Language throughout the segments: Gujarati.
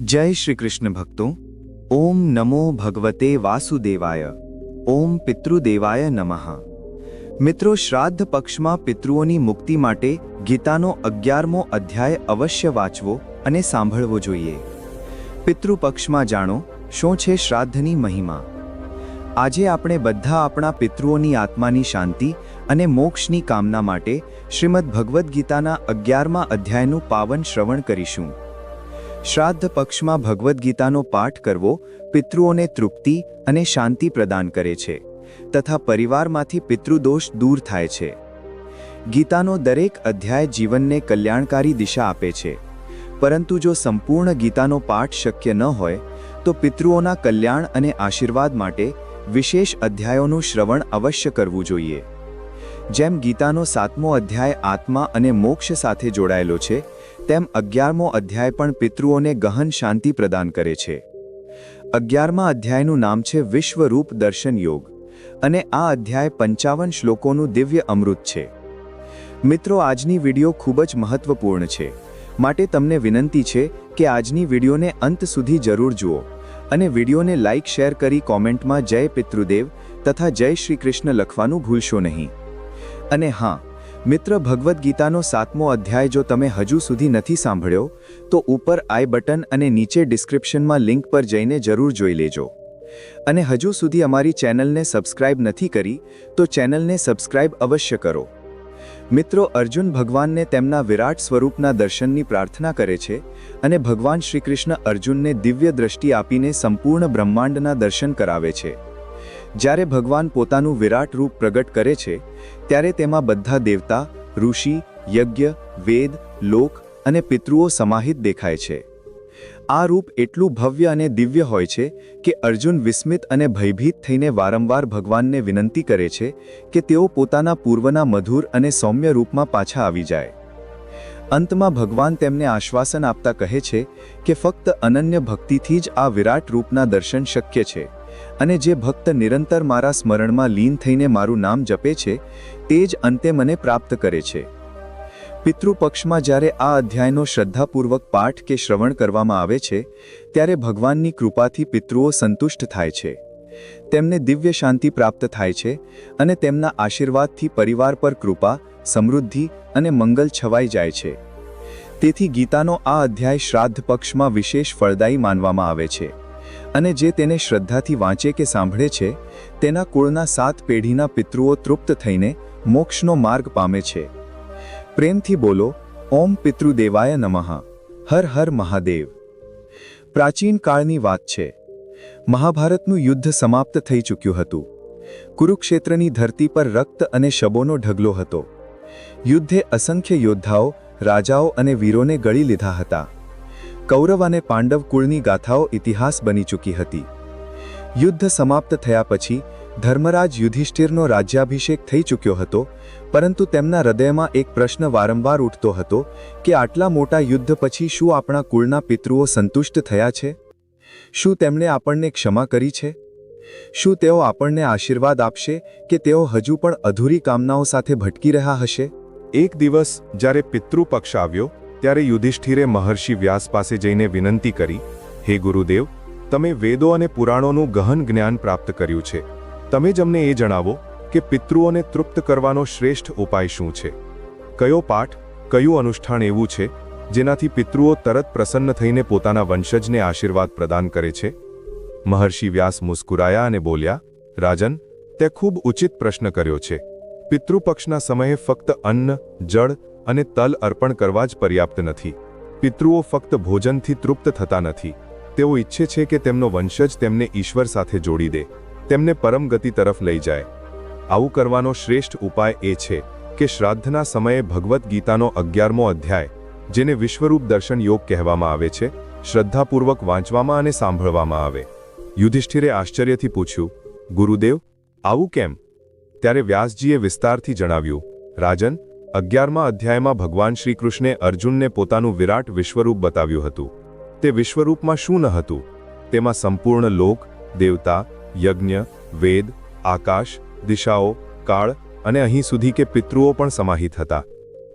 જય શ્રી કૃષ્ણ ભક્તો. ઓમ નમો ભગવતે વાસુદેવાય. ઓમ પિતૃદેવાય નમઃ. મિત્રો, શ્રાદ્ધ પક્ષમાં પિતૃઓની મુક્તિ માટે ગીતાનો અગિયારમો અધ્યાય અવશ્ય વાંચવો અને સાંભળવો જોઈએ. પિતૃપક્ષમાં જાણો, શું છે શ્રાદ્ધની મહિમા? આજે આપણે બધા આપણા પિતૃઓની આત્માની શાંતિ અને મોક્ષની કામના માટે શ્રીમદ ભગવદ્ ગીતાના અગિયારમા અધ્યાયનું પાવન શ્રવણ કરીશું. શ્રાદ્ધ પક્ષમાં ભગવદ્ ગીતાનો પાઠ કરવો પિતૃઓને તૃપ્તિ અને શાંતિ પ્રદાન કરે છે તથા પરિવારમાંથી પિતૃદોષ દૂર થાય છે. ગીતાનો દરેક અધ્યાય જીવનને કલ્યાણકારી દિશા આપે છે. પરંતુ જો સંપૂર્ણ ગીતાનો પાઠ શક્ય ન હોય, તો પિતૃઓના કલ્યાણ અને આશીર્વાદ માટે વિશેષ અધ્યાયોનું શ્રવણ અવશ્ય કરવું જોઈએ. જેમ ગીતાનો સાતમો અધ્યાય આત્મા અને મોક્ષ સાથે જોડાયેલો છે તેમ અગિયારમો અધ્યાય પણ પિતૃઓને ગહન શાંતિ પ્રદાન કરે છે. અગિયારમા અધ્યાયનું નામ છે વિશ્વરૂપ દર્શન યોગ અને આ અધ્યાય પંચાવન શ્લોકોનું દિવ્ય અમૃત છે. મિત્રો, આજની વિડિયો ખૂબ જ મહત્વપૂર્ણ છે. માટે તમને વિનંતી છે કે આજની વિડીયોને અંત સુધી જરૂર જુઓ અને વિડીયોને લાઇક શેર કરી કોમેન્ટમાં જય પિતૃદેવ તથા જય શ્રી કૃષ્ણ લખવાનું ભૂલશો નહીં. અને હા મિત્ર ભગવદ્ ગીતાનો સાતમો અધ્યાય જો તમે હજુ સુધી નથી સાંભળ્યો, તો ઉપર આઈ બટન અને નીચે ડિસ્ક્રિપ્શનમાં લિંક પર જઈને જરૂર જોઈ લેજો. અને હજુ સુધી અમારી ચેનલને સબસ્ક્રાઇબ નથી કરી, તો ચેનલને સબસ્ક્રાઇબ અવશ્ય કરો. મિત્રો અર્જુન ભગવાનને તેમના વિરાટ સ્વરૂપના દર્શનની પ્રાર્થના કરે છે અને ભગવાન શ્રીકૃષ્ણ અર્જુનને દિવ્ય દ્રષ્ટિ આપીને સંપૂર્ણ બ્રહ્માંડના દર્શન કરાવે છે. જ્યારે ભગવાન પોતાનું વિરાટ રૂપ પ્રગટ કરે છે, ત્યારે તેમાં બધા દેવતા, ઋષિ, યજ્ઞ, વેદ, લોક અને પિતૃઓ સમાહિત દેખાય છે. આ રૂપ એટલું ભવ્ય અને દિવ્ય હોય છે કે અર્જુન વિસ્મિત અને ભયભીત થઈને વારંવાર ભગવાનને વિનંતી કરે છે કે તેઓ પોતાના પૂર્વના મધુર અને સૌમ્ય રૂપમાં પાછા આવી જાય. અંતમાં ભગવાન તેમને આશ્વાસન આપતા કહે છે કે ફક્ત અનન્ય ભક્તિથી જ આ વિરાટ રૂપના દર્શન શક્ય છે. અને જે ભક્ત નિરંતર મારા સ્મરણમાં લીન થઈને મારું નામ જપે છે, તે જ અંતે મને પ્રાપ્ત કરે છે. પિતૃપક્ષમાં જ્યારે આ અધ્યાયનો શ્રદ્ધાપૂર્વક પાઠ કે શ્રવણ કરવામાં આવે છે, ત્યારે ભગવાનની કૃપાથી પિતૃઓ સંતુષ્ટ થાય છે. તેમને દિવ્ય શાંતિ પ્રાપ્ત થાય છે અને તેમના આશીર્વાદથી પરિવાર પર કૃપા, સમૃદ્ધિ અને મંગલ છવાઈ જાય છે. તેથી ગીતાનો આ અધ્યાય શ્રાદ્ધ પક્ષમાં વિશેષ ફળદાયી માનવામાં આવે છે. અને જે તેને શ્રદ્ધાથી વાંચે કે સાંભળે છે, તેના કુળના સાત પેઢીના પિતૃઓ તૃપ્ત થઈને મોક્ષનો માર્ગ પામે છે. પ્રેમથી બોલો, ઓમ પિતૃદેવાય નમઃ. હર હર મહાદેવ. પ્રાચીન કાળની વાત છે. મહાભારતનું યુદ્ધ સમાપ્ત થઈ ચૂક્યું હતું. કુરુક્ષેત્રની ધરતી પર રક્ત અને શબોનો ઢગલો હતો. યુદ્ધે અસંખ્ય યોદ્ધાઓ, રાજાઓ અને વીરોને ગળી લીધા હતા. કૌરવ અને પાંડવ કુળની ગાથાઓ ઇતિહાસ બની ચૂકી હતી. યુદ્ધ સમાપ્ત થયા પછી, ધર્મરાજ યુધિષ્ઠિરનો રાજ્યાભિષેક થઈ ચૂક્યો હતો, પરંતુ તેમના હૃદયમાં એક પ્રશ્ન વારંવાર ઉઠતો હતો કે આટલા મોટા યુદ્ધ પછી શું આપણા કુળના પિતૃઓ સંતુષ્ટ થયા છે? શું તેમણે આપણને ક્ષમા કરી છે? શું તેઓ આપણને આશીર્વાદ આપશે કે તેઓ હજુ પણ અધૂરી કામનાઓ સાથે ભટકી રહ્યા હશે? એક દિવસ જ્યારે પિતૃપક્ષ આવ્યો ત્યારે યુધિષ્ઠિરે મહર્ષિ વ્યાસ પાસે જઈને વિનંતી કરી, હે ગુરુદેવ, તમે વેદો અને પુરાણોનું ગહન જ્ઞાન પ્રાપ્ત કર્યું છે. તમે જ અમને એ જણાવો કે પિતૃઓને તૃપ્ત કરવાનો શ્રેષ્ઠ ઉપાય શું છે? કયો પાઠ, કયું અનુષ્ઠાન એવું છે, જેનાથી પિતૃઓ તરત પ્રસન્ન થઈને પોતાના વંશજને આશીર્વાદ પ્રદાન કરે છે? મહર્ષિ વ્યાસ મુસ્કુરાયા અને બોલ્યા, રાજન, તે ખૂબ ઉચિત પ્રશ્ન કર્યો છે. પિતૃપક્ષના સમયે ફક્ત અન્ન, જળ અને તલ અર્પણ કરવા જ પર્યાપ્ત નથી. પિતૃઓ ફક્ત ભોજનથી તૃપ્ત થતા નથી. તેઓ ઈચ્છે છે કે તેમનો વંશજ તેમને ઈશ્વર સાથે જોડી દે. તેમને પરમ ગતિ તરફ લઈ જાય. આવું કરવાનો શ્રેષ્ઠ ઉપાય એ છે કે શ્રાદ્ધના સમયે ભગવદ્ ગીતાનો અગિયારમો અધ્યાય, જેને વિશ્વરૂપ દર્શન યોગ કહેવામાં આવે છે, શ્રદ્ધાપૂર્વક વાંચવામાં અને સાંભળવામાં આવે. યુધિષ્ઠિરે આશ્ચર્યથી પૂછ્યું, ગુરુદેવ, આવું કેમ? ત્યારે વ્યાસજીએ વિસ્તારથી જણાવ્યું, રાજન અગિયારમા અધ્યાયમાં ભગવાન શ્રીકૃષ્ણે અર્જુનને પોતાનું વિરાટ વિશ્વરૂપ બતાવ્યું હતું. તે વિશ્વરૂપમાં શું ન હતું? તેમાં સંપૂર્ણ લોક, દેવતા, યજ્ઞ, વેદ, આકાશ, દિશાઓ, કાળ અને અહીં સુધી કે પિતૃઓ પણ સમાહિત હતા.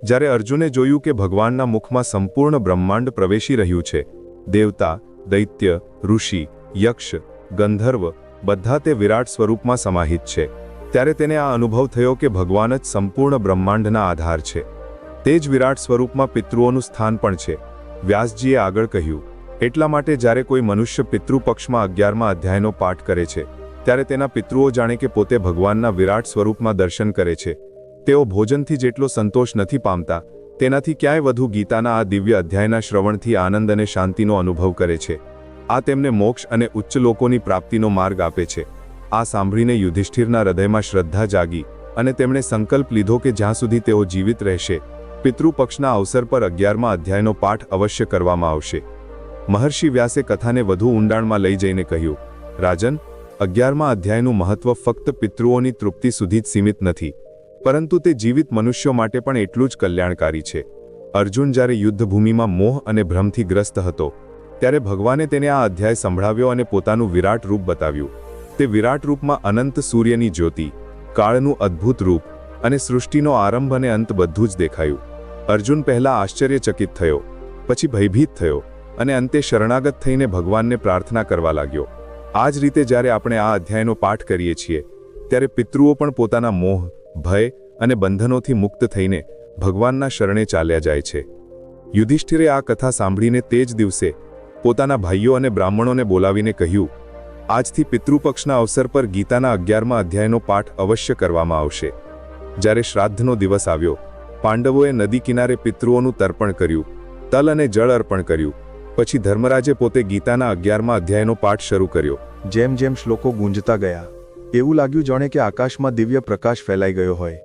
જ્યારે અર્જુને જોયું કે ભગવાનના મુખમાં સંપૂર્ણ બ્રહ્માંડ પ્રવેશી રહ્યું છે, દેવતા, દૈત્ય, ઋષિ, યક્ષ, ગંધર્વ, બધા તે વિરાટ સ્વરૂપમાં સમાહિત છે. ત્યારે તેને આ અનુભવ થયો કે ભગવાન જ સંપૂર્ણ બ્રહ્માંડના આધાર છે. તે જ વિરાટ સ્વરૂપમાં પિતૃઓનું સ્થાન પણ છે. વ્યાસજીએ આગળ કહ્યું, એટલા માટે જ્યારે કોઈ મનુષ્ય પિતૃપક્ષમાં અગિયારમાં અધ્યાયનો પાઠ કરે છે, ત્યારે તેના પિતૃઓ જાણે કે પોતે ભગવાનના વિરાટ સ્વરૂપમાં દર્શન કરે છે. તેઓ ભોજનથી જેટલો સંતોષ નથી પામતા, તેનાથી ક્યાંય વધુ ગીતાના આ દિવ્ય અધ્યાયના શ્રવણથી આનંદ અને શાંતિનો અનુભવ કરે છે. આ તેમને મોક્ષ અને ઉચ્ચ લોકોની પ્રાપ્તિનો માર્ગ આપે છે. આ સાંભળીને યુધિષ્ઠિરના હૃદયમાં શ્રદ્ધા જાગી અને તેમણે સંકલ્પ લીધો કે જ્યાં સુધી તેઓ જીવિત રહેશે, પિતૃપક્ષના અવસર પર અગિયારમાં અધ્યાયનો પાઠ અવશ્ય કરવામાં આવશે. મહર્ષિ વ્યાસે કથાને વધુ ઊંડાણમાં લઈ જઈને કહ્યું, રાજન, અગિયારમાં અધ્યાયનું મહત્વ ફક્ત પિતૃઓની તૃપ્તિ સુધી જ સીમિત નથી, પરંતુ તે જીવિત મનુષ્યો માટે પણ એટલું જ કલ્યાણકારી છે. અર્જુન જ્યારે યુદ્ધભૂમિમાં મોહ અને ભ્રમથી ગ્રસ્ત હતો, ત્યારે ભગવાને તેને આ અધ્યાય સંભળાવ્યો અને પોતાનું વિરાટ રૂપ બતાવ્યું. તે વિરાટ રૂપમાં અનંત સૂર્યની જ્યોતિ, કાળનું અદ્ભુત રૂપ અને સૃષ્ટિનો આરંભ અને અંત બધું જ દેખાયું. અર્જુન પહેલા આશ્ચર્યચકિત થયો, પછી ભયભીત થયો અને અંતે શરણાગત થઈને ભગવાનને પ્રાર્થના કરવા લાગ્યો. આ જ રીતે જ્યારે આપણે આ અધ્યાયનો પાઠ કરીએ છીએ, ત્યારે પિતૃઓ પણ પોતાના મોહ, ભય અને બંધનોથી મુક્ત થઈને ભગવાનના શરણે ચાલ્યા જાય છે. યુધિષ્ઠિરે આ કથા સાંભળીને તે જ દિવસે પોતાના ભાઈઓ અને બ્રાહ્મણોને બોલાવીને કહ્યું આજથી પિતૃપક્ષના અવસર પર ગીતાના અગિયારમા અધ્યાયનો પાઠ અવશ્ય કરવામાં આવશે. જ્યારે શ્રાદ્ધનો દિવસ આવ્યો, પાંડવોએ નદી કિનારે પિતૃઓનું તર્પણ કર્યું, તલ અને જળ અર્પણ કર્યું. પછી ધર્મરાજે પોતે ગીતાના અગિયારમા અધ્યાયનો પાઠ શરૂ કર્યો. જેમ જેમ શ્લોકો ગુંજતા ગયા, એવું લાગ્યું જાણે કે આકાશમાં દિવ્ય પ્રકાશ ફેલાઈ ગયો હોય.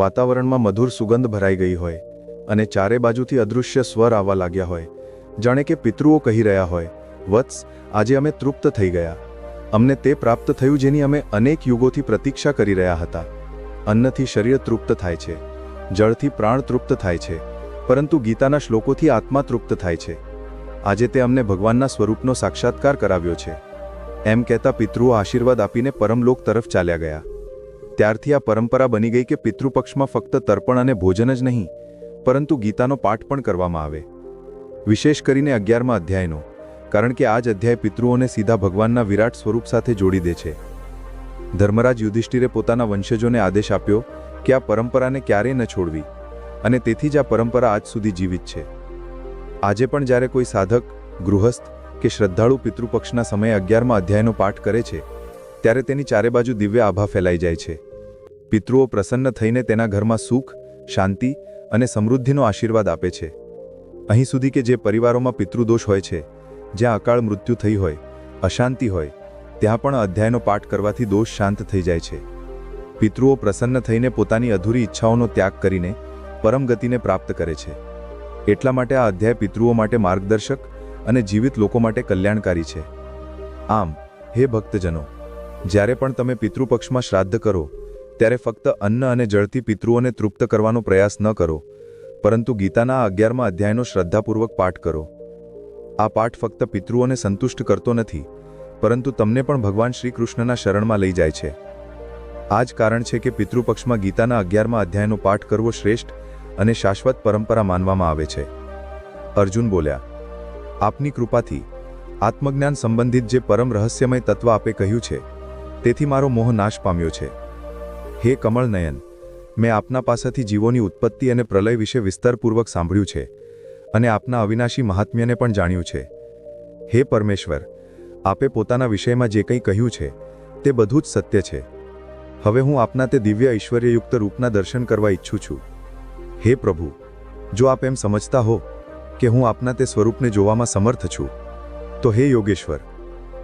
વાતાવરણમાં મધુર સુગંધ ભરાઈ ગઈ હોય અને ચારે બાજુથી અદૃશ્ય સ્વર આવવા લાગ્યા હોય. જાણે કે પિતૃઓ કહી રહ્યા હોય, વત્સ, આજે અમે તૃપ્ત થઈ ગયા. અમને તે પ્રાપ્ત થયું જેની અમે અનેક યુગોથી પ્રતીક્ષા કરી રહ્યા હતા. અન્નથી શરીર તૃપ્ત થાય છે. જળથી પ્રાણ તૃપ્ત થાય છે. પરંતુ ગીતાના શ્લોકોથી આત્મા તૃપ્ત થાય છે. આજે તે અમને ભગવાનના સ્વરૂપનો સાક્ષાત્કાર કરાવ્યો છે. એમ કહેતા પિતૃઓ આશીર્વાદ આપીને પરમલોક તરફ ચાલ્યા ગયા. ત્યારથી આ પરંપરા બની ગઈ કે પિતૃપક્ષમાં ફક્ત તર્પણ અને ભોજન જ નહીં, પરંતુ ગીતાનો પાઠ પણ કરવામાં આવે. વિશેષ કરીને અગિયારમાં અધ્યાયનો. કારણ કે આ જ અધ્યાય પિતૃઓને સીધા ભગવાનના વિરાટ સ્વરૂપ સાથે જોડી દે છે. ધર્મરાજ યુધિષ્ઠિરે પોતાના વંશજોને આદેશ આપ્યો કે આ પરંપરાને ક્યારેય ન છોડવી અને તેથી જ આ પરંપરા આજ સુધી જીવિત છે. આજે પણ જ્યારે કોઈ સાધક, ગૃહસ્થ કે શ્રદ્ધાળુ પિતૃપક્ષના સમયે અગિયારમાં અધ્યાયનો પાઠ કરે છે, ત્યારે તેની ચારે બાજુ દિવ્ય આભા ફેલાઈ જાય છે. પિતૃઓ પ્રસન્ન થઈને તેના ઘરમાં સુખ, શાંતિ અને સમૃદ્ધિનો આશીર્વાદ આપે છે. અહીં સુધી કે જે પરિવારોમાં પિતૃદોષ હોય છે જ્યાં અકાળ મૃત્યુ થઈ હોય, અશાંતિ હોય, ત્યાં પણ અધ્યાયનો પાઠ કરવાથી દોષ શાંત થઈ જાય છે. પિતૃઓ પ્રસન્ન થઈને પોતાની અધૂરી ઈચ્છાઓનો ત્યાગ કરીને પરમ ગતિને પ્રાપ્ત કરે છે. એટલા માટે આ અધ્યાય પિતૃઓ માટે માર્ગદર્શક અને જીવિત લોકો માટે કલ્યાણકારી છે. આમ, હે ભક્તજનો, જ્યારે પણ તમે પિતૃપક્ષમાં શ્રાદ્ધ કરો, ત્યારે ફક્ત અન્ન અને જળથી પિતૃઓને તૃપ્ત કરવાનો પ્રયાસ ન કરો, પરંતુ ગીતાના અગિયારમાં અધ્યાયનો શ્રદ્ધાપૂર્વક પાઠ કરો. આ પાઠ ફક્ત પિતૃઓને સંતુષ્ટ કરતો નથી, પરંતુ તમને પણ ભગવાન શ્રી કૃષ્ણના શરણમાં લઈ જાય છે. આ જ કારણ છે કે પિતૃપક્ષમાં ગીતાના અગિયારમાં અધ્યાયનો પાઠ કરવો શ્રેષ્ઠ અને શાશ્વત પરંપરા માનવામાં આવે છે. અર્જુન બોલ્યા, આપની કૃપાથી આત્મજ્ઞાન સંબંધિત જે પરમ રહસ્યમય તત્વ આપે કહ્યું છે, તેથી મારો મોહ નાશ પામ્યો છે. હે કમળ નયન મેં આપના પાસેથી જીવોની ઉત્પત્તિ અને પ્રલય વિશે વિસ્તારપૂર્વક સાંભળ્યું છે. અને આપના અવિનાશી મહાત્મ્યને પણ જાણ્યું છે. હે પરમેશ્વર, આપે પોતાના વિષયમાં જે કંઈ કહ્યું છે, તે બધું જ સત્ય છે. હવે હું આપના તે દિવ્ય ઐશ્વર્યયુક્ત રૂપના દર્શન કરવા ઈચ્છું છું. હે પ્રભુ, જો આપ એમ સમજતા હો કે હું આપના તે સ્વરૂપને જોવામાં સમર્થ છું, તો હે યોગેશ્વર,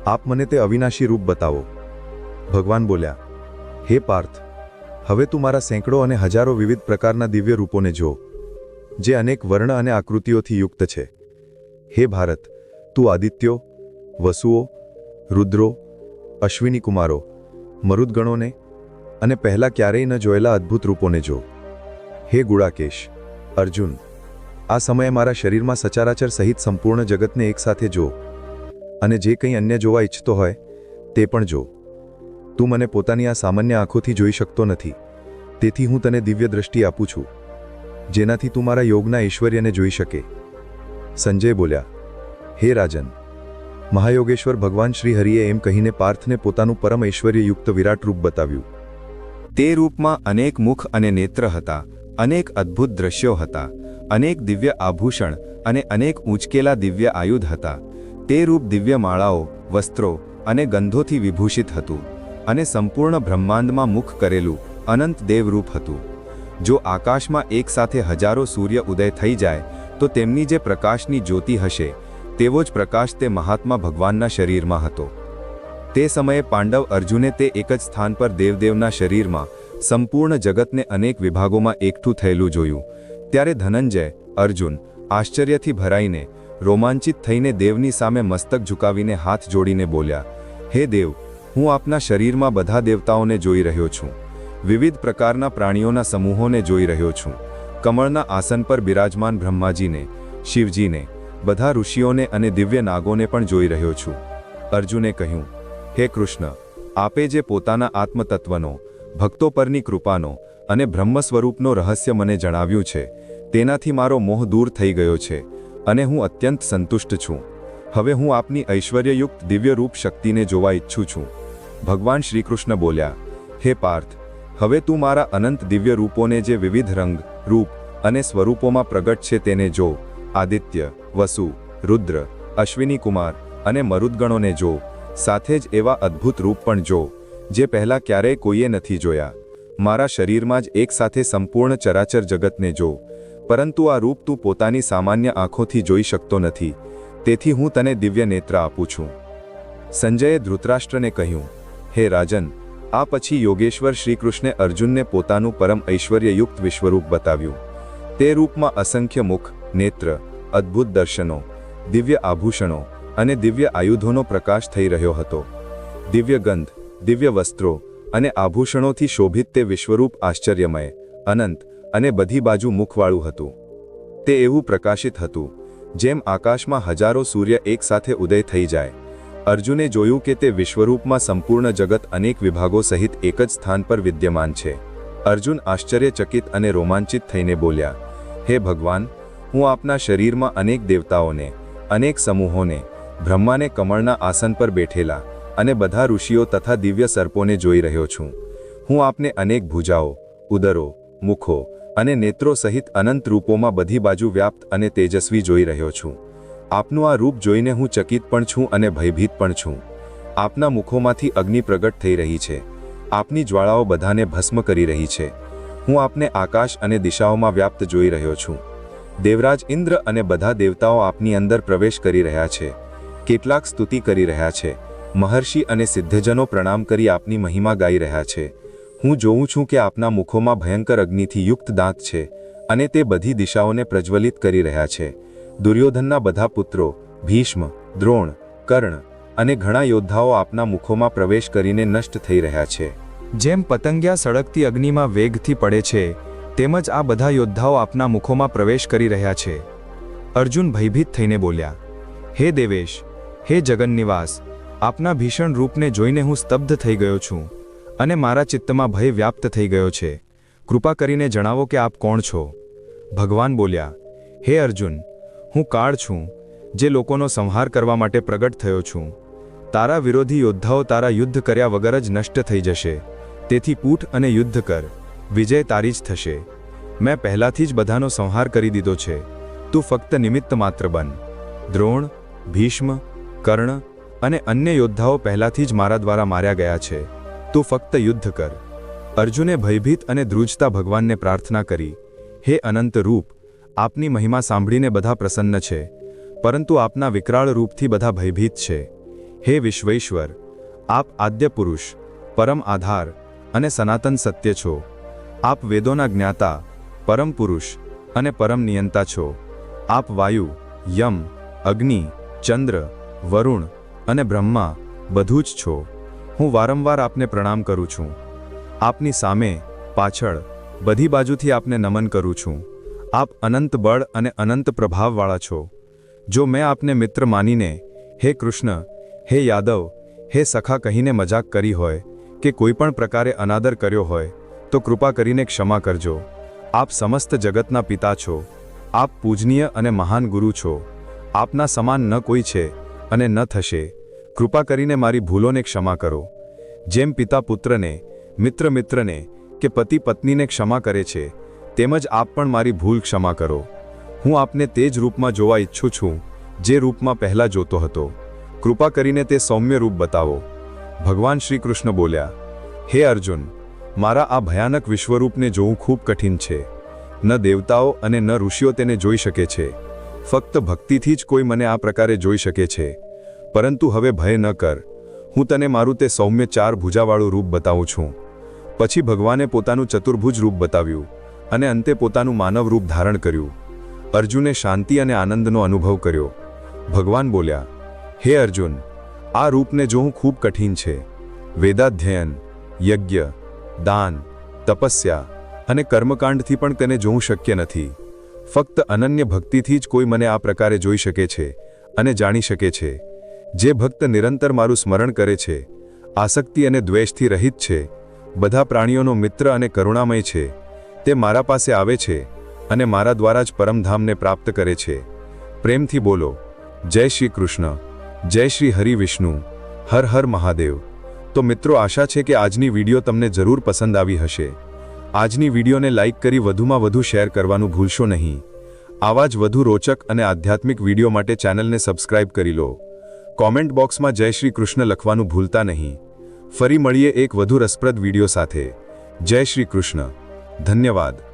આપ મને તે અવિનાશી રૂપ બતાવો. ભગવાન બોલ્યા, હે પાર્થ, હવે તું મારા સેંકડો અને હજારો વિવિધ પ્રકારના દિવ્ય રૂપોને જો જે અનેક વર્ણ અને આકૃતિઓથી યુક્ત છે. હે ભારત, તું આદિત્યો, વસુઓ, રુદ્રો, અશ્વિની કુમારો, મરુદગણોને અને પહેલા ક્યારેય ન જોયેલા અદ્ભુત રૂપોને જો. હે ગુળાકેશ, અર્જુન, આ સમયે મારા શરીરમાં સચારાચર સહિત સંપૂર્ણ જગતને એકસાથે જો અને જે કંઈ અન્ય જોવા ઈચ્છતો હોય તે પણ જો. તું મને પોતાની આ સામાન્ય આંખોથી જોઈ શકતો નથી. તેથી હું તને દિવ્ય દ્રષ્ટિ આપું છું. જેનાથી તું મારા યોગના ઐશ્વર્યને જોઈ શકે. સંજય બોલ્યા, હે રાજન, મહાયોગેશ્વર ભગવાન શ્રી હરિએ એમ કહીને પાર્થને પોતાનું પરમ ઐશ્વર્યયુક્ત વિરાટ રૂપ બતાવ્યું. તે રૂપમાં અનેક મુખ અને નેત્ર હતા, અનેક અદ્ભુત દ્રશ્યો હતા, અનેક દિવ્ય આભૂષણ અને અનેક ઊંચકેલા દિવ્ય આયુધ હતા. તે રૂપ દિવ્ય માળાઓ, વસ્ત્રો અને ગંધોથી વિભૂષિત હતું અને સંપૂર્ણ બ્રહ્માંડમાં મુખ કરેલું અનંત દેવરૂપ હતું. જો આકાશમાં એકસાથે હજારો સૂર્ય ઉદય થઈ જાય, તો તેમની જે પ્રકાશની જ્યોતિ હશે, તેવો જ પ્રકાશ તે મહાત્મા ભગવાનના શરીરમાં હતો. તે સમયે પાંડવ અર્જુને તે એક જ સ્થાન પર દેવદેવના શરીરમાં, સંપૂર્ણ જગતને અનેક વિભાગોમાં એકઠું થયેલું જોયું. ત્યારે ધનંજય, અર્જુન, આશ્ચર્યથી ભરાઈને, રોમાંચિત થઈને દેવની સામે મસ્તક ઝુકાવીને હાથ જોડીને બોલ્યા, હે દેવ, હું આપના શરીરમાં બધા દેવતાઓને જોઈ રહ્યો છું. વિવિધ પ્રકારના પ્રાણીઓના સમૂહોને જોઈ રહ્યો છું. કમળના આસન પર બિરાજમાન બ્રહ્માજીને, શિવજીને, બધા ઋષિઓને અને દિવ્ય નાગોને પણ જોઈ રહ્યો છું. અર્જુને કહ્યું, હે કૃષ્ણ, આપે જે પોતાના આત્મતત્વનો, ભક્તો પરની કૃપાનો અને બ્રહ્મ સ્વરૂપનો રહસ્ય મને જણાવ્યું છે, તેનાથી મારો મોહ દૂર થઈ ગયો છે અને હું અત્યંત સંતુષ્ટ છું. હવે હું આપની ઐશ્વર્યયુક્ત દિવ્ય રૂપ શક્તિને જોવા ઈચ્છું છું. ભગવાન શ્રીકૃષ્ણ બોલ્યા, હે પાર્થ હવે તું મારા અનંત દિવ્ય રૂપોને જે વિવિધ રંગ, રૂપ અને સ્વરૂપોમાં પ્રગટ છે તેને જો. આદિત્ય, વસુ, રુદ્ર, અશ્વિની કુમાર અને મરુદગણોને જો. સાથે જ એવા અદ્ભુત રૂપ પણ જો, જે પહેલાં ક્યારેય કોઈએ નથી જોયા. મારા શરીરમાં જ એકસાથે સંપૂર્ણ ચરાચર જગતને જો. પરંતુ આ રૂપ તું પોતાની સામાન્ય આંખોથી જોઈ શકતો નથી. તેથી હું તને દિવ્ય નેત્ર આપું છું. સંજયે ધૃતરાષ્ટ્રને કહ્યું, હે રાજન આ પછી યોગેશ્વર શ્રીકૃષ્ણે અર્જુનને પોતાનું પરમ ઐશ્વર્યયુક્ત વિશ્વરૂપ બતાવ્યું. તે રૂપમાં અસંખ્ય મુખ, નેત્ર, અદ્ભુત દર્શનો, દિવ્ય આભૂષણો અને દિવ્ય આયુધોનો પ્રકાશ થઈ રહ્યો હતો. દિવ્ય ગંધ, દિવ્ય વસ્ત્રો અને આભૂષણોથી શોભિત તે વિશ્વરૂપ આશ્ચર્યમય, અનંત અને બધી બાજુ મુખવાળું હતું. તે એવું પ્રકાશિત હતું, જેમ આકાશમાં હજારો સૂર્ય એકસાથે ઉદય થઈ જાય. અર્જુને જોયું કે તે વિશ્વરૂપમાં સંપૂર્ણ જગત અનેક વિભાગો સહિત એક જ સ્થાન પર વિદ્યમાન છે. અર્જુન આશ્ચર્યચકિત અને રોમાંચિત થઈને બોલ્યા, હે ભગવાન, હું આપના શરીરમાં અનેક દેવતાઓને, અનેક સમૂહોને, બ્રહ્માને કમળના આસન પર બેઠેલા અને બધા ઋષિઓ તથા દિવ્ય સર્પોને જોઈ રહ્યો છું. હું આપને અનેક ભુજાઓ, ઉદરો, મુખો અને નેત્રો સહિત અનંત રૂપોમાં બધી બાજુ વ્યાપ્ત અને તેજસ્વી જોઈ રહ્યો છું. આપનું આ રૂપ જોઈને હું ચકિત પણ છું અને ભયભીત પણ છું. આપના મુખોમાંથી અગ્નિ પ્રગટ થઈ રહી છે. આપની જ્વાળાઓ બધાને ભસ્મ કરી રહી છે. હું આપને આકાશ અને દિશાઓમાં વ્યાપ્ત જોઈ રહ્યો છું. દેવરાજ ઇન્દ્ર અને બધા દેવતાઓ આપની અંદર પ્રવેશ કરી રહ્યા છે. કેટલાક સ્તુતિ કરી રહ્યા છે. મહર્ષિ અને સિદ્ધજનો પ્રણામ કરી આપની મહિમા ગાઈ રહ્યા છે. હું જોઉં છું કે આપના મુખોમાં ભયંકર અગ્નિથી યુક્ત દાંત છે અને તે બધી દિશાઓને પ્રજ્વલિત કરી રહ્યા છે. દુર્યોધનના બધા પુત્રો, ભીષ્મ, દ્રોણ, કર્ણ અને ઘણા યોદ્ધાઓ આપના મુખોમાં પ્રવેશ કરીને નષ્ટ થઈ રહ્યા છે. જેમ પતંગિયા સળગતી અગ્નિમાં વેગથી પડે છે, તેમજ આ બધા યોદ્ધાઓ આપના મુખોમાં પ્રવેશ કરી રહ્યા છે. અર્જુન ભયભીત થઈને બોલ્યા, હે દેવેશ, હે જગન્નિવાસ, આપના ભીષણ રૂપને જોઈને હું સ્તબ્ધ થઈ ગયો છું અને મારા ચિત્તમાં ભય વ્યાપ્ત થઈ ગયો છે. કૃપા કરીને જણાવો કે આપ કોણ છો? ભગવાન બોલ્યા, હે અર્જુન હું કાળ છું, જે લોકોનો સંહાર કરવા માટે પ્રગટ થયો છું. તારા વિરોધી યોદ્ધાઓ તારા યુદ્ધ કર્યા વગર જ નષ્ટ થઈ જશે. તેથી પૂઠ અને યુદ્ધ કર. વિજય તારી જ થશે. મેં પહેલાથી જ બધાનો સંહાર કરી દીધો છે. તું ફક્ત નિમિત્ત માત્ર બન. દ્રોણ, ભીષ્મ, કર્ણ અને અન્ય યોદ્ધાઓ પહેલાથી જ મારા દ્વારા માર્યા ગયા છે. તું ફક્ત યુદ્ધ કર. અર્જુને ભયભીત અને ધ્રુજતા ભગવાનને પ્રાર્થના કરી. હે અનંત રૂપ આપની મહિમા સાંભળીને બધા પ્રસન્ન છે, પરંતુ આપના વિકરાળ રૂપથી બધા ભયભીત છે. હે વિશ્વેશ્વર, આપ આદ્ય પુરુષ, પરમ આધાર અને સનાતન સત્ય છો. આપ વેદોના જ્ઞાતા, પરમ પુરુષ અને પરમ નિયંતા છો. આપ વાયુ, યમ, અગ્નિ, ચંદ્ર, વરુણ અને બ્રહ્મા બધું જ છો. હું વારંવાર આપને પ્રણામ કરું છું. આપની સામે પાછળ બધી બાજુથી આપને નમન કરું છું. આપ અનંત બળ અને અનંત પ્રભાવવાળા છો. જો મેં આપને મિત્ર માનીને, હે કૃષ્ણ, હે યાદવ, હે સખા કહીને મજાક કરી હોય, કે કોઈપણ પ્રકારે અનાદર કર્યો હોય, તો કૃપા કરીને ક્ષમા કરજો. આપ સમસ્ત જગતના પિતા છો. આપ પૂજનીય અને મહાન ગુરુ છો. આપના સમાન ન કોઈ છે અને ન થશે. કૃપા કરીને મારી ભૂલોને ક્ષમા કરો. જેમ પિતા પુત્રને, મિત્ર મિત્રને, કે પતિ પત્નીને ક્ષમા કરે છે તેમજ આપ પણ મારી ભૂલ ક્ષમા કરો. હું આપને તે જ રૂપમાં જોવા ઈચ્છું છું, જે રૂપમાં પહેલાં જોતો હતો. કૃપા કરીને તે સૌમ્ય રૂપ બતાવો. ભગવાન શ્રી કૃષ્ણ બોલ્યા, હે અર્જુન, મારા આ ભયાનક વિશ્વરૂપને જોવું ખૂબ કઠિન છે. ન દેવતાઓ અને ન ઋષિઓ તેને જોઈ શકે છે. ફક્ત ભક્તિથી જ કોઈ મને આ પ્રકારે જોઈ શકે છે. પરંતુ હવે ભય ન કર. હું તને મારું તે સૌમ્ય ચાર ભુજાવાળું રૂપ બતાવું છું. પછી ભગવાને પોતાનું ચતુર્ભુજ રૂપ બતાવ્યું. અને અંતે પોતાનું માનવ રૂપ ધારણ કર્યું. અર્જુને શાંતિ અને આનંદનો અનુભવ કર્યો. ભગવાન બોલ્યા, હે અર્જુન, આ રૂપને જોવું ખૂબ કઠિન છે. વેદાધ્યયન, યજ્ઞ, દાન, તપસ્યા અને કર્મકાંડથી પણ તેને જોવું શક્ય નથી. ફક્ત અનન્ય ભક્તિથી જ કોઈ મને આ પ્રકારે જોઈ શકે છે અને જાણી શકે છે. જે ભક્ત નિરંતર મારું સ્મરણ કરે છે, આસક્તિ અને દ્વેષથી રહિત છે, બધા પ્રાણીઓનો મિત્ર અને કરુણામય છે. તે મારા પાસે આવે છે અને મારા દ્વારા જ પરમધામને પ્રાપ્ત કરે છે. પ્રેમથી બોલો, જય શ્રી કૃષ્ણ, જય શ્રી હરિ વિષ્ણુ, હર હર મહાદેવ. તો મિત્રો, આશા છે કે આજની વીડિયો તમને જરૂર પસંદ આવી હશે. આજની વિડીયોને લાઇક કરી વધુમાં વધુ શેર કરવાનું ભૂલશો નહીં. આવા જ વધુ રોચક અને આધ્યાત્મિક વીડિયો માટે ચેનલને સબસ્ક્રાઇબ કરી લો. કોમેન્ટ બોક્સમાં જય શ્રી કૃષ્ણ લખવાનું ભૂલતા નહીં. ફરી મળીએ એક વધુ રસપ્રદ વીડિયો સાથે. જય શ્રી કૃષ્ણ. ધન્યવાદ.